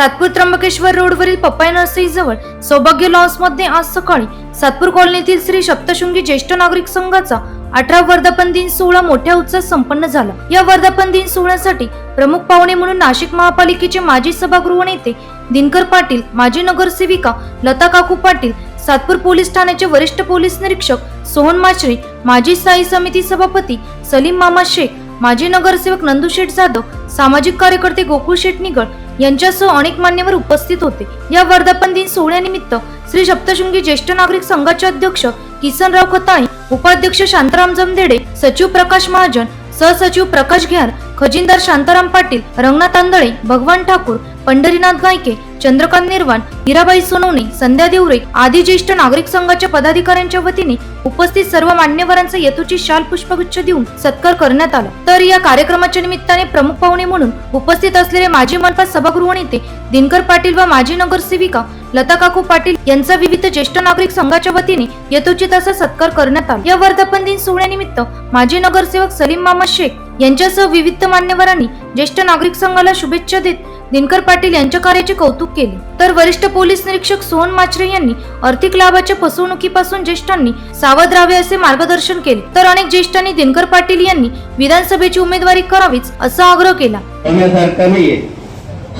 सातपूर त्र्यंबकेश्वर रोडवरील पप्पाय नर्सरीजवळ सौभाग्य लॉन्समध्ये आज सकाळी सातपूर कॉलनीतील श्री सप्तशृंगी ज्येष्ठ नागरिक संघाचा अठरा वर्धापन दिन सोहळा मोठ्या उत्साहात संपन्न झाला. या वर्धापन दिन सोहळ्यासाठी प्रमुख पाहुणे म्हणून नाशिक महापालिकेचे माजी सभागृह नेते दिनकर पाटील माजी नगरसेविका लता काकू पाटील सातपूर पोलीस ठाण्याचे वरिष्ठ पोलीस निरीक्षक सोहन माचरे माजी स्थायी समिती सभापती सलीम मामा शेख माजी नगरसेवक नंदू शेठ जाधव सामाजिक कार्यकर्ते गोकुळ शेठ निगळ यांच्यासह अनेक मान्यवर उपस्थित होते. या वर्धापन दिन सोहळ्यानिमित्त श्री सप्तशृंगी ज्येष्ठ नागरिक संघाचे अध्यक्ष किसनराव खताई उपाध्यक्ष शांताराम जमदेडे सचिव प्रकाश महाजन सहसचिव प्रकाश घ्यार खजिनदार शांताराम पाटील रंगनाथ आंधळे भगवान ठाकूर पंढरीनाथ गायके चंद्रकांत निर्वाण हिराबाई सोनवणे संध्या देवरे आदी ज्येष्ठ नागरिक संघाच्या पदाधिकाऱ्यांच्या वतीने उपस्थित सर्व मान्यवरांचा यथोचित शाल पुष्पगुच्छ देऊन सत्कार करण्यात आला. तर या कार्यक्रमाच्या निमित्ताने प्रमुख पाहुणे म्हणून उपस्थित असलेले माजी मनपा सभागृह नेते दिनकर पाटील व माजी नगरसेविका लता काकू पाटील यांचा विविध ज्येष्ठ नागरिक संघाच्या वतीने यथोचित असा सत्कार करण्यात आला. या वर्धापन दिन सोहळ्यानिमित्त माजी नगरसेवक सलीम मामा शेख यांच्यासह विविध मान्यवरांनी ज्येष्ठ नागरिक संघाला शुभेच्छा देत दिनकर पाटील यांच्या कार्याचे कौतुक केले. तर वरिष्ठ पोलीस निरीक्षक सोहन माचरे यांनी आर्थिक लाभाच्या फसवणुकीपासून ज्येष्ठांनी सावध राहावे असे मार्गदर्शन केले. तर अनेक ज्येष्ठांनी दिनकर पाटील यांनी विधानसभेची उमेदवारी करावीच असा आग्रह केला.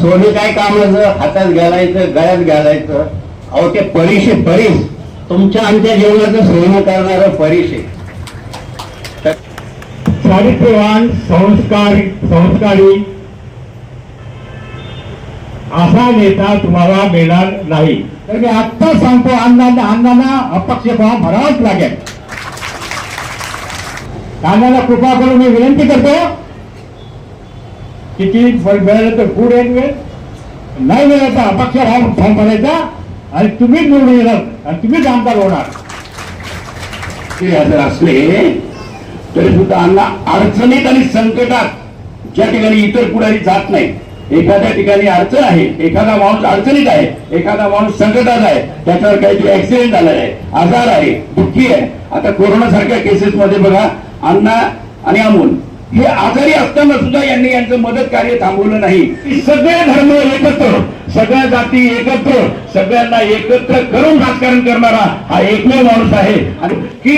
सोने काय कामाचं हातात घालायचं गळ्यात घालायचं? अहो ते परीक्षे परीस तुमच्या आमच्या जीवनाचं सोनं करणारं परीक्षे. चारित्र्यवान संस्कारी संस्कारी असा नेता तुम्हाला मिळणार नाही. तर मी आत्ता सांगतो अण्णांना अण्णांना अपक्ष फॉर्म भरावाच लागेल. अण्णांना कृपा करून मी विनंती करतो किती मिळालं तर गुड एन वेळ नाही मिळालं तर अपक्ष फॉर्म फॉर्म भरायचा आणि तुम्हीच निवडून येणार आणि तुम्हीच आमदार होणार. ते जर असले तरी सुद्धा अण्णा अडचणीत आणि संकटात ज्या ठिकाणी इतर पुढारी जात नाही एखाद्या ठिकाणी अडचण आहे एखादा माणूस अडचणीत आहे एखादा माणूस संकटात आहे त्याच्यावर काहीतरी ऍक्सिडेंट झाला आहे आजार आहे दुःखी आहे. आता कोरोना सारख्या केसेस मध्ये बघा अण्णा आणि अमोल हे आजारी असताना सुद्धा यांनी यांचं मदत कार्य थांबवलं नाही. की सगळे धर्म एकत्र सगळ्या जाती एकत्र सगळ्यांना एकत्र करून राजकारण करणारा हा एकमेव माणूस आहे. आणि की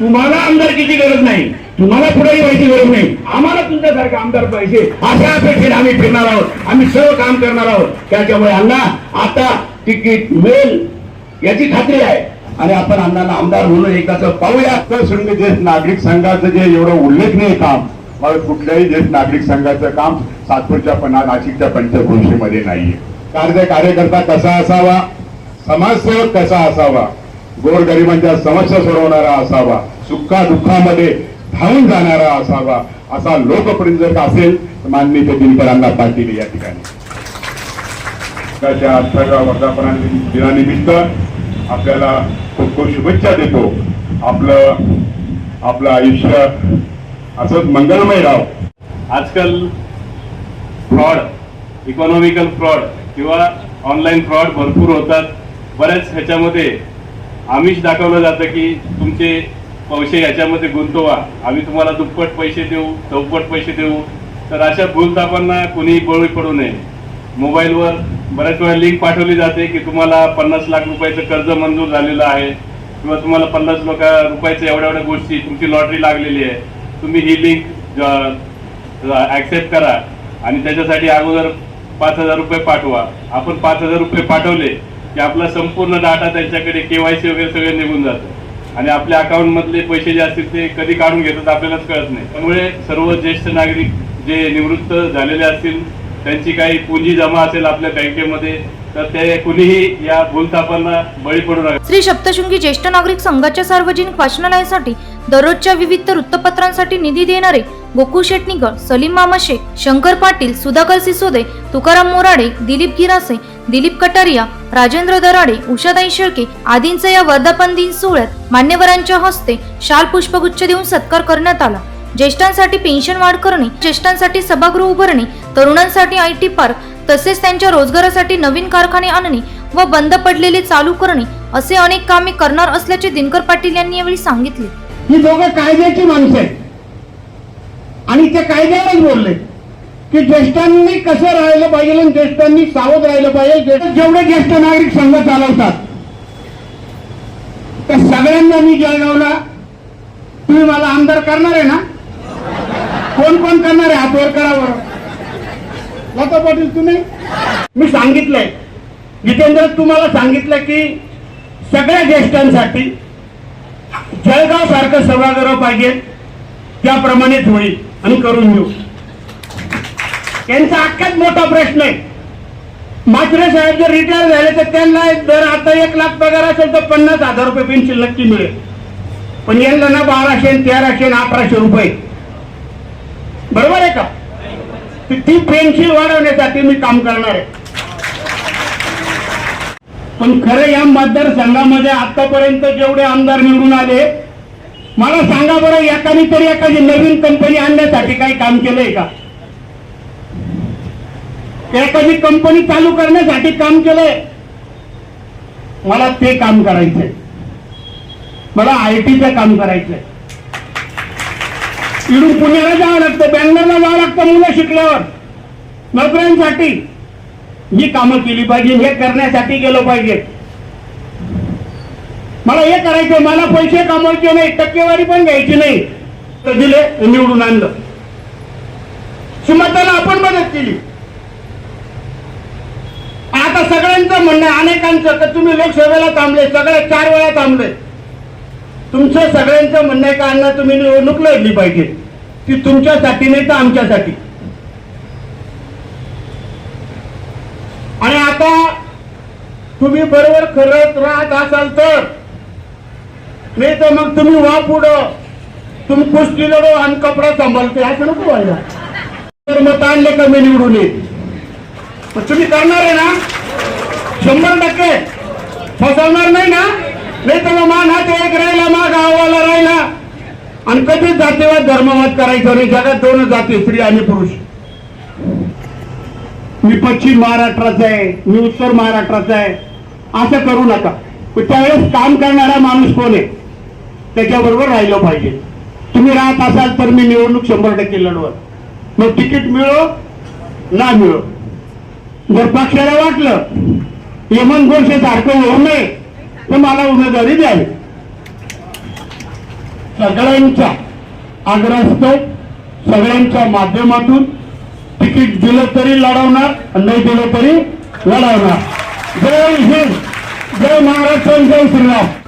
तुम्हाला आमदारकीची गरज नाही तुम्हाला कुठेही माहिती गरज नाही. आम्हाला तुमच्यासारखे आमदार पाहिजे. अशा अपेक्षेने आम्ही फिरणार आहोत. आम्ही सर्व काम करणार आहोत. त्याच्यामुळे अण्णा आता तिकीट मिळेल याची खात्री आहे. आणि आपण अण्णांना आमदार म्हणून एकदाच पाहूया. तर संघ ज्येष्ठ नागरिक संघाचं जे एवढं उल्लेखनीय काम कुठल्याही ज्येष्ठ नागरिक संघाचं काम सातपूरच्या पणा नाशिकच्या पंचक्रोशीमध्ये नाहीये. कार्य कार्यकर्ता कसा असावा? समाजसेवक कसा असावा? गोरगरिबांच्या समस्या सोडवणारा असावा? सुखा दुःखामध्ये धावून जाणारा असावा असा लोकप्रिय जर असेल तर माननीय दिनकरांना पाटील या ठिकाणी. त्याच्या अठराव्या वर्धापना दिनानिमित्त आपल्याला खूप खूप शुभेच्छा देतो. आपलं आपलं आयुष्य असंच मंगलमय राव आजकाल फ्रॉड इकॉनॉमिकल फ्रॉड किंवा ऑनलाईन फ्रॉड भरपूर होतात. बऱ्याच ह्याच्यामध्ये आमिष दाखवलं जातं की तुमचे पैसे याच्यामध्ये गुंतवा. आम्ही तुम्हाला दुप्पट पैसे देऊ चौपट पैसे देऊ. तर अशा भूलतापांना कुणीही बळी पडू नये. मोबाईलवर बऱ्याच वेळा लिंक पाठवली जाते की तुम्हाला पन्नास लाख रुपयाचं कर्ज मंजूर झालेलं आहे किंवा तुम्हाला पन्नास लोक रुपयाच्या एवढ्या एवढ्या गोष्टी तुमची लॉटरी लागलेली आहे. तुम्ही ही लिंक ॲक्सेप्ट करा आणि त्याच्यासाठी अगोदर पाच हजार रुपये पाठवा. आपण पाच हजार रुपये पाठवले की आपला संपूर्ण डाटा त्यांच्याकडे सी वगैरे सगळे निघून जातं. आणि आपल्या अकाउंट मधले पैसे जे असतील ते कधी काढून घेतात आपल्यालाच कळत नाही. त्यामुळे सर्व ज्येष्ठ नागरिक जे निवृत्त झालेले असतील त्यांची काही पुंजी जमा असेल आपल्या बँकेमध्ये तर ते कुणीही या भूलथापांना बळी पडू नका. श्री सप्तशृंगी ज्येष्ठ नागरिक संघाच्या सार्वजनिक वाचनालयासाठी दररोजच्या विविध वृत्तपत्रांसाठी निधी देणारे गोकुळ शेटणीकर सलीम मामा शेख शंकर पाटील सुधाकर सिसोदे तुकाराम मोराडे दिलीप गिरासे दिलीप कटारिया राजेंद्र दराडे उषाताई शेळके आदींचा या वर्धापन दिन सोहळ्यात मान्यवरांच्या हस्ते शाल पुष्पगुच्छ देऊन सत्कार करण्यात आला. ज्येष्ठांसाठी पेन्शन वाढ करणे ज्येष्ठांसाठी सभागृह उभारणे तरुणांसाठी आय टी पार्क तसेच त्यांच्या रोजगारासाठी नवीन कारखाने आणणे व बंद पडलेले चालू करणे असे अनेक कामे करणार असल्याचे दिनकर पाटील यांनी यावेळी सांगितले. ही दोघं कायद्याची माणसं आहेत. आणि ते कायद्यावरच बोलले की ज्येष्ठांनी कसं राहिलं पाहिजे आणि ज्येष्ठांनी सावध राहिलं पाहिजे. जेवढे ज्येष्ठ नागरिक संघ चालवतात त्या सगळ्यांना मी जळगावला तुम्ही मला आमदार करणार आहे ना? कोण कोण करणार आहे? हातवर करावर लता पाटील तुम्ही? मी सांगितलंय. जितेंद्र तुम्हाला सांगितलं की सगळ्या ज्येष्ठांसाठी जळगाव सारखं सभागृह पाहिजे त्याप्रमाणेच होईल. आणि करून घेऊ. त्यांचा अख्खाच मोठा प्रश्न आहे. मात्र साहेब जर रिटायर झाले तर त्यांना जर आता एक लाख पगार असेल तर पन्नास हजार रुपये पेन्शन नक्की मिळेल. पण यांना ना बाराशे तेराशे अकराशे रुपये. बरोबर आहे का? ती पेन्शन वाढवण्यासाठी मी काम करणार आहे. पण खरं या मतदारसंघामध्ये आतापर्यंत जेवढे आमदार निवडून आले मला सांगा बरं एकाने तरी एखादी नवीन कंपनी आणण्यासाठी काही काम केलंय का? एखादी कंपनी चालू करण्यासाठी काम केलंय? मला ते काम करायचंय. मला आय टीचं काम करायचंय. इडून पुण्याला जावं लागतं बँगलोरला जावं लागतं मुलं शिकल्यावर. नोकऱ्यांसाठी. ही कामं केली पाहिजे हे करण्यासाठी गेलो पाहिजे. मला हे करायचं मला पैसे कमवायचे नाही टक्केवारी पण घ्यायची नाही. तर दिले निवडून आणलं. सुमताला आपण मदत केली. आता सगळ्यांचं म्हणणं अनेकांचं तर तुम्ही लोकसभेला थांबले सगळ्या चार वेळा थांबले. तुमचं सगळ्यांचं म्हणणं आहे का अण्णा तुम्ही निवडणूक लढली पाहिजे. ती तुमच्यासाठी नाही तर आमच्यासाठी. आणि आता तुम्ही बरोबर करत राहत असाल तर नाही तर मग तुम्ही वा पुढं. तुम्ही कुस्ती लढो आणि कपडा सांभाळते असं नको व्हायला. तर मग आणले कमी निवडून येईल पण तुम्ही करणार आहे ना? शंभर टक्के. फसवणार नाही ना? नाही तर मग मा एक राहिला मा गावाला राहिला. आणि कधीच जातीवाद धर्मवाद करायचं नाही. जगात दोनच जाती स्त्री आणि पुरुष. मी पश्चिम महाराष्ट्राचा आहे मी उत्तर महाराष्ट्राचा आहे. असं करू नका. त्यावेळेस काम करणारा माणूस कोण आहे? त्याच्याबरोबर राहिलं पाहिजे. तुम्ही राहत असाल तर मी निवडणूक शंभर टक्के लढवत मग तिकीट मिळो ना मिळो. जर पक्षाला वाटलं यमन गोडसे सारखं होऊ नये तर मला उमेदवारी द्यावी. सगळ्यांच्या आग्रस्त सगळ्यांच्या माध्यमातून तिकीट दिलं तरी लढवणार नाही दिलं तरी लढवणार. जय हिंद!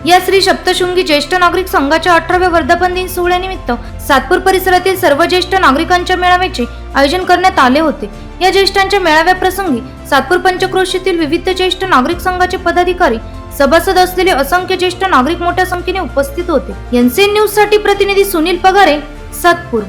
या श्री सप्तशृंगी ज्येष्ठ नागरिक संघाच्या अठराव्या वर्धापन दिन सोहळ्यानिमित्त सातपूर परिसरातील सर्व ज्येष्ठ नागरिकांच्या मेळाव्याचे आयोजन करण्यात आले होते. या ज्येष्ठांच्या मेळाव्याप्रसंगी सातपूर पंचक्रोशीतील विविध ज्येष्ठ नागरिक संघाचे पदाधिकारी सभासद असलेले असंख्य ज्येष्ठ नागरिक मोठ्या संख्येने उपस्थित होते. एनसीएन न्यूजसाठी प्रतिनिधी सुनील पगारे सातपूर.